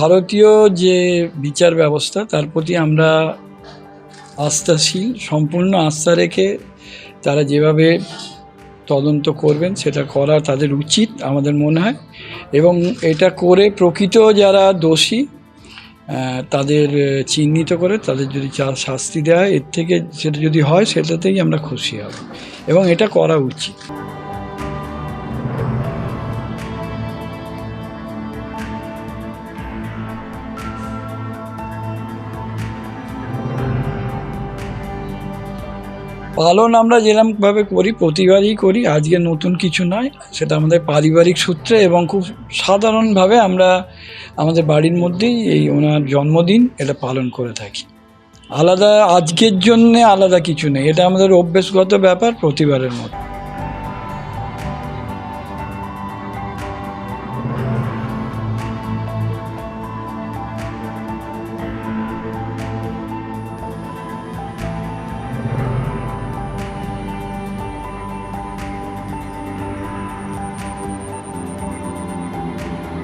ভারতীয় যে বিচার ব্যবস্থা, তার প্রতি আমরা আস্থাশীল, সম্পূর্ণ আস্থা রেখে তারা যেভাবে তদন্ত করবেন, সেটা করা তাদের উচিত আমাদের মনে হয়। এবং এটা করে প্রকৃত যারা দোষী তাদের চিহ্নিত করে তাদের যদি শাস্তি হয়, এর থেকে সেটা যদি হয়, সেটাতেই আমরা খুশি হব। এবং এটা করা উচিত। পালন আমরা যেরকমভাবে করি প্রতিবারই করি, আজকে নতুন কিছু নয়, সেটা আমাদের পারিবারিক সূত্রে এবং খুব সাধারণভাবে আমরা আমাদের বাড়ির মধ্যেই এই ওনার জন্মদিন এটা পালন করে থাকি। আলাদা, আজকের জন্যে আলাদা কিছু নেই, এটা আমাদের অভ্যেসগত ব্যাপার, প্রতিবারের মতো।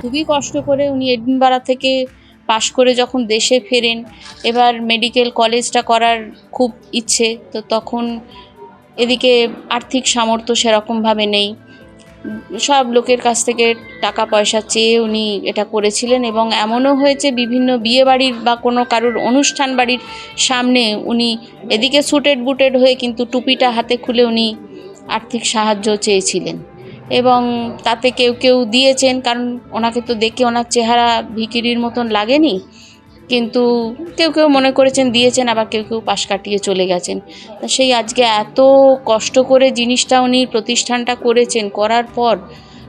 খুবই কষ্ট করে উনি এডিনবাড়া থেকে পাশ করে যখন দেশে ফেরেন, এবার মেডিকেল কলেজটা করার খুব ইচ্ছে, তো তখন এদিকে আর্থিক সামর্থ্য সেরকমভাবে নেই। সব লোকের কাছ থেকে টাকা পয়সা চেয়ে উনি এটা করেছিলেন এবং এমনও হয়েছে বিভিন্ন বিয়ে বাড়ির বা কোনো কারোর অনুষ্ঠান বাড়ির সামনে উনি এদিকে সুটেড বুটেড হয়ে কিন্তু টুপিটা হাতে খুলে উনি আর্থিক সাহায্য চেয়েছিলেন। এবং তাতে কেউ কেউ দিয়েছেন, কারণ ওনাকে তো দেখে ওনার চেহারা ভিকিরির মতন লাগেনি। কিন্তু কেউ কেউ মনে করেছেন দিয়েছেন, আবার কেউ কেউ পাশ কাটিয়ে চলে গেছেন। তা সেই আজকে এত কষ্ট করে জিনিসটা উনি প্রতিষ্ঠানটা করেছেন, করার পর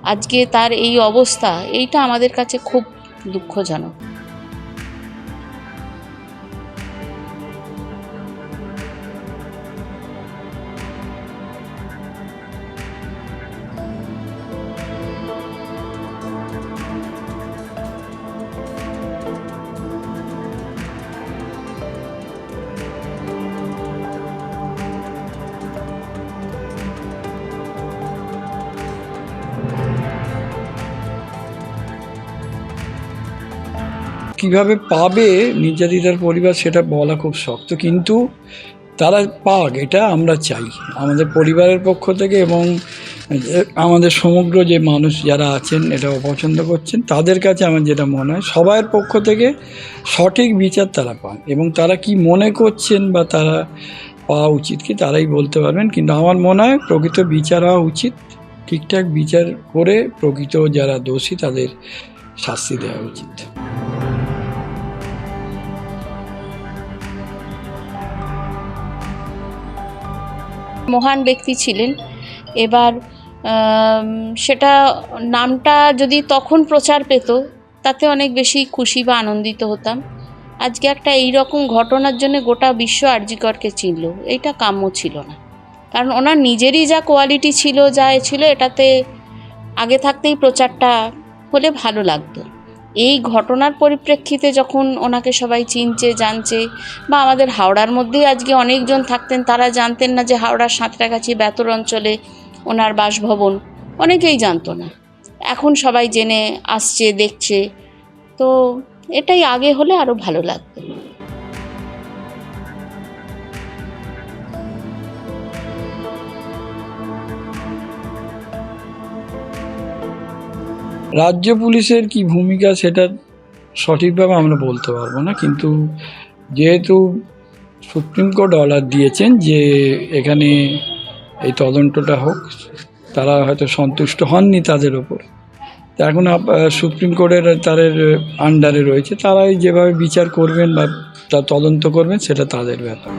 আজকে তার এই অবস্থা, এইটা আমাদের কাছে খুব দুঃখজনক। কীভাবে পাবে নির্যাতিতার পরিবার সেটা বলা খুব শক্ত, কিন্তু তারা পাক, এটা আমরা চাই। আমাদের পরিবারের পক্ষ থেকে এবং আমাদের সমগ্র যে মানুষ যারা আছেন এটা অপছন্দ করছেন, তাদের কাছে আমার যেটা মনে হয় সবার পক্ষ থেকে সঠিক বিচার তারা পান এবং তারা কি মনে করছেন বা তারা পাওয়া উচিত কি, তারাই বলতে পারবেন। কিন্তু আমার মনে হয় প্রকৃত বিচার হওয়া উচিত, ঠিকঠাক বিচার করে প্রকৃত যারা দোষী তাদের শাস্তি দেওয়া উচিত। মহান ব্যক্তি ছিলেন। এবার সেটা নামটা যদি তখন প্রচার পেত, তাতে অনেক বেশি খুশি বা আনন্দিত হতাম। আজকে একটা এই রকম ঘটনার জন্য গোটা বিশ্ব আরজিকরকে চিনল। এইটা কাম্য ছিল না। কারণ ওনার নিজেরই যা কোয়ালিটি ছিল, যা ছিল, এটাতে আগে থাকতেই প্রচারটা হলে ভালো লাগতো। এই ঘটনার পরিপ্রেক্ষিতে যখন ওনাকে সবাই চিনছে, জানছে বা আমাদের হাওড়ার মধ্যেই আজকে অনেকজন থাকতেন, তারা জানতেন না যে হাওড়ার সাঁতরাগাছি বেতর অঞ্চলে ওনার বাসভবন। অনেকেই জানতো না। এখন সবাই জেনে, আসছে, দেখছে। তো এটাই আগে হলে আরও ভালো লাগতো। রাজ্য পুলিশের কি ভূমিকা সেটা সঠিকভাবে আমরা বলতে পারব না, কিন্তু যেহেতু সুপ্রিম কোর্ট অর্ডার দিয়েছেন যে এখানে এই তদন্তটা হোক, তারা হয়তো সন্তুষ্ট হননি তাদের ওপর। এখন সুপ্রিম কোর্টের তাদের আন্ডারে রয়েছে, তারাই যেভাবে বিচার করবেন বা তা তদন্ত করবেন, সেটা তাদের ব্যাপার।